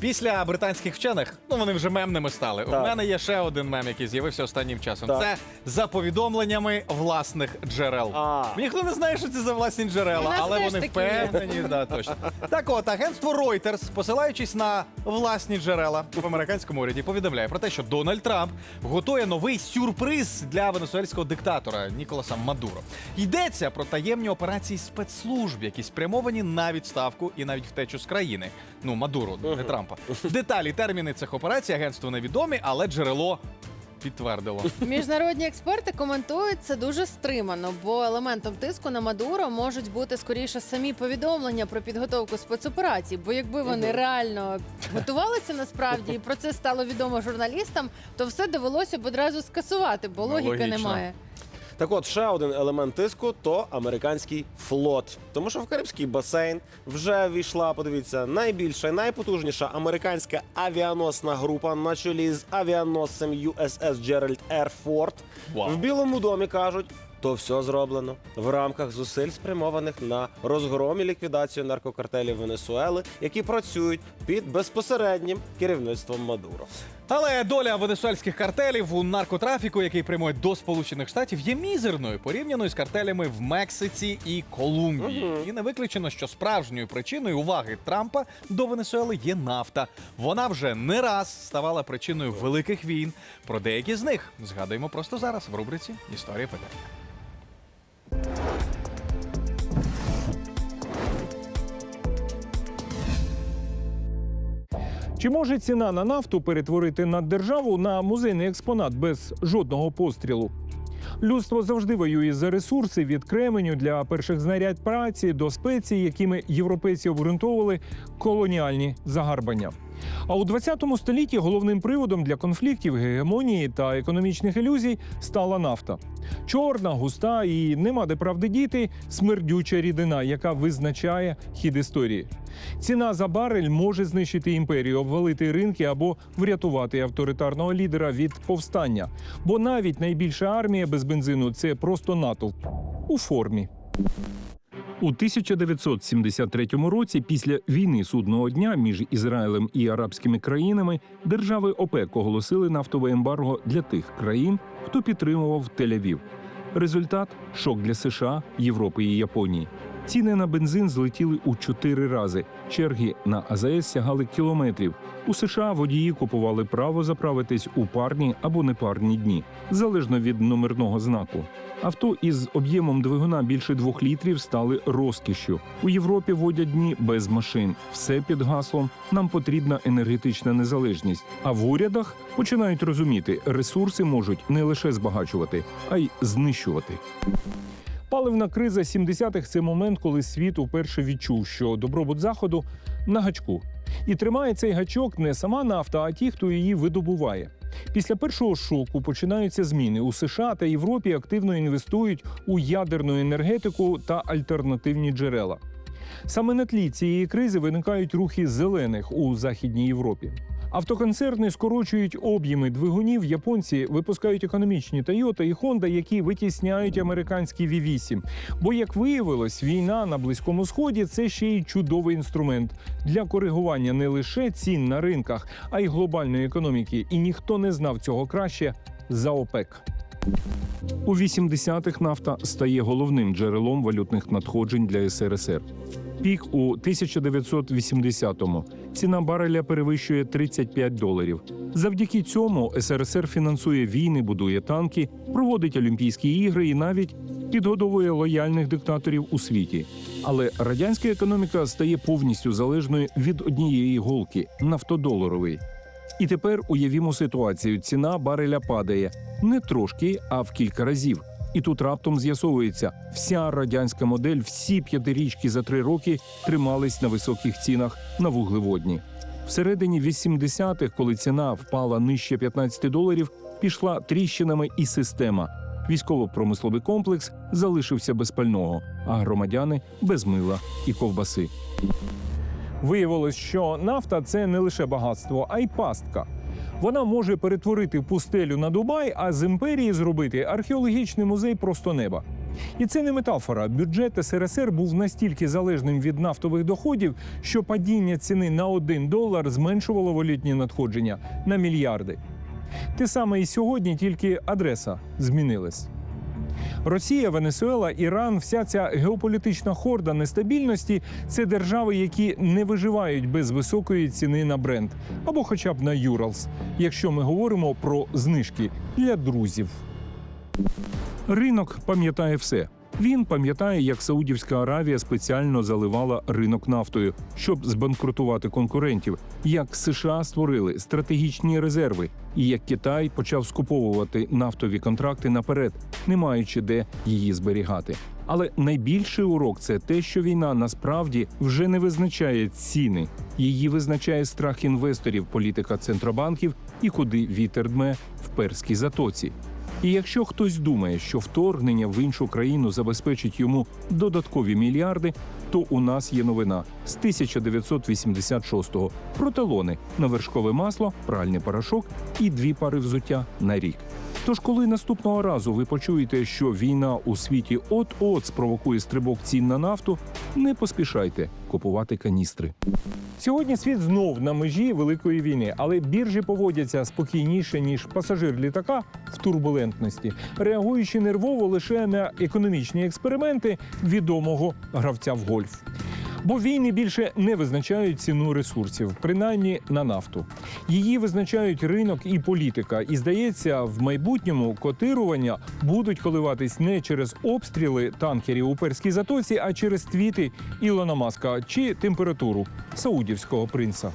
Після британських вчених, ну вони вже мемними стали. У мене є ще один мем, який з'явився останнім часом. Так. Це за повідомленнями власних джерел. А. Ніхто не знає, що це за власні джерела, але вони такі впевнені. Да, точно. Так от, агентство Reuters, посилаючись на власні джерела в американському уряді, повідомляє про те, що Дональд Трамп готує новий сюрприз для венесуельського диктатора Ніколаса Мадуро. Йдеться про таємні операції спецслужб, які спрямовані на відставку і навіть втечу з країни. Ну, Мадуро, не Трампа. Деталі, терміни цих операцій агентству невідомі, але джерело підтвердило. Міжнародні експерти коментують це дуже стримано, бо елементом тиску на Мадуро можуть бути скоріше самі повідомлення про підготовку спецоперацій. Бо якби вони реально готувалися насправді і про це стало відомо журналістам, то все довелося б одразу скасувати, бо логіки логічно. немає. Так от, ще один елемент тиску то американський флот. Тому що в Карибський басейн вже війшла, подивіться, найбільша і найпотужніша американська авіаносна група на чолі з авіаносцем USS Gerald Air Ford. Wow. В Білому домі кажуть. То все зроблено в рамках зусиль, спрямованих на розгром і ліквідацію наркокартелів Венесуели, які працюють під безпосереднім керівництвом Мадуро. Але доля венесуельських картелів у наркотрафіку, який прямує до Сполучених Штатів, є мізерною порівняною з картелями в Мексиці і Колумбії. І не виключено, що справжньою причиною уваги Трампа до Венесуели є нафта. Вона вже не раз ставала причиною великих війн. Про деякі з них згадуємо просто зараз в рубриці Історія питання. Чи може ціна на нафту перетворити на державу на музейний експонат без жодного пострілу? Людство завжди воює за ресурси від кременю для перших знарядь праці до спецій, якими європейці обґрунтовували колоніальні загарбання. А у 20 столітті головним приводом для конфліктів, гегемонії та економічних ілюзій стала нафта. Чорна, густа і нема де правди діти смердюча рідина, яка визначає хід історії. Ціна за барель може знищити імперію, обвалити ринки або врятувати авторитарного лідера від повстання. Бо навіть найбільша армія без бензину це просто натовп у формі. У 1973 році, після війни судного дня між Ізраїлем і арабськими країнами, держави ОПЕК оголосили нафтове ембарго для тих країн, хто підтримував Тель-Авів. Результат шок для США, Європи і Японії. Ціни на бензин злетіли у чотири рази. Черги на АЗС сягали кілометрів. У США водії купували право заправитись у парні або непарні дні, залежно від номерного знаку. Авто із об'ємом двигуна більше двох літрів стали розкішшю. У Європі водять дні без машин. Все під гаслом нам потрібна енергетична незалежність. А в урядах починають розуміти, ресурси можуть не лише збагачувати, а й знищувати. Паливна криза 70-х – це момент, коли світ уперше відчув, що добробут заходу на гачку. І тримає цей гачок не сама нафта, а ті, хто її видобуває. Після першого шоку починаються зміни. У США та Європі активно інвестують у ядерну енергетику та альтернативні джерела. Саме на тлі цієї кризи виникають рухи зелених у Західній Європі. Автоконцерни скорочують об'єми двигунів. Японці випускають економічні Toyota і Honda, які витісняють американські V8. Бо, як виявилось, війна на близькому сході це ще й чудовий інструмент для коригування не лише цін на ринках, а й глобальної економіки. І ніхто не знав цього краще за ОПЕК. У 80-х нафта стає головним джерелом валютних надходжень для СРСР. Пік у 1980-му. Ціна бареля перевищує 35 доларів. Завдяки цьому СРСР фінансує війни, будує танки, проводить Олімпійські ігри і навіть підгодовує лояльних диктаторів у світі. Але радянська економіка стає повністю залежною від однієї голки нафтодоларової. І тепер уявімо ситуацію: ціна бареля падає не трошки, а в кілька разів. І тут раптом з'ясовується, вся радянська модель, всі п'ятирічки за три роки тримались на високих цінах на вуглеводні. Всередині 80-х, коли ціна впала нижче 15 доларів, пішла тріщинами і система. Військово-промисловий комплекс залишився без пального, а громадяни без мила і ковбаси. Виявилось, що нафта це не лише багатство, а й пастка. Вона може перетворити пустелю на Дубай, а з імперії зробити археологічний музей просто неба. І це не метафора. Бюджет СРСР був настільки залежним від нафтових доходів, що падіння ціни на 1 долар зменшувало валютні надходження на мільярди. Те саме і сьогодні, тільки адреса змінилась. Росія, Венесуела, Іран, вся ця геополітична хорда нестабільності це держави, які не виживають без високої ціни на бренд або хоча б на Юралс, якщо ми говоримо про знижки для друзів. Ринок пам'ятає все. Він пам'ятає, як Саудівська Аравія спеціально заливала ринок нафтою, щоб збанкрутувати конкурентів, як США створили стратегічні резерви, і як Китай почав скуповувати нафтові контракти наперед, не маючи де її зберігати. Але найбільший урок це те, що війна насправді вже не визначає ціни. Її визначає страх інвесторів, політика центробанків і куди вітер дме в перській затоці. І якщо хтось думає, що вторгнення в іншу країну забезпечить йому додаткові мільярди, то у нас є новина з 1986-го про талони на вершкове масло, пральний порошок і дві пари взуття на рік. Тож, коли наступного разу ви почуєте, що війна у світі от-от спровокує стрибок цін на нафту, не поспішайте купувати каністри. Сьогодні світ знов на межі великої війни, але біржі поводяться спокійніше ніж пасажир літака в турбулентності, реагуючи нервово лише на економічні експерименти відомого гравця в гольф. Бо війни більше не визначають ціну ресурсів, принаймні на нафту. Її визначають ринок і політика. І здається, в майбутньому котирування будуть коливатись не через обстріли танкерів у перській затоці, а через твіти Ілона Маска чи температуру саудівського принца.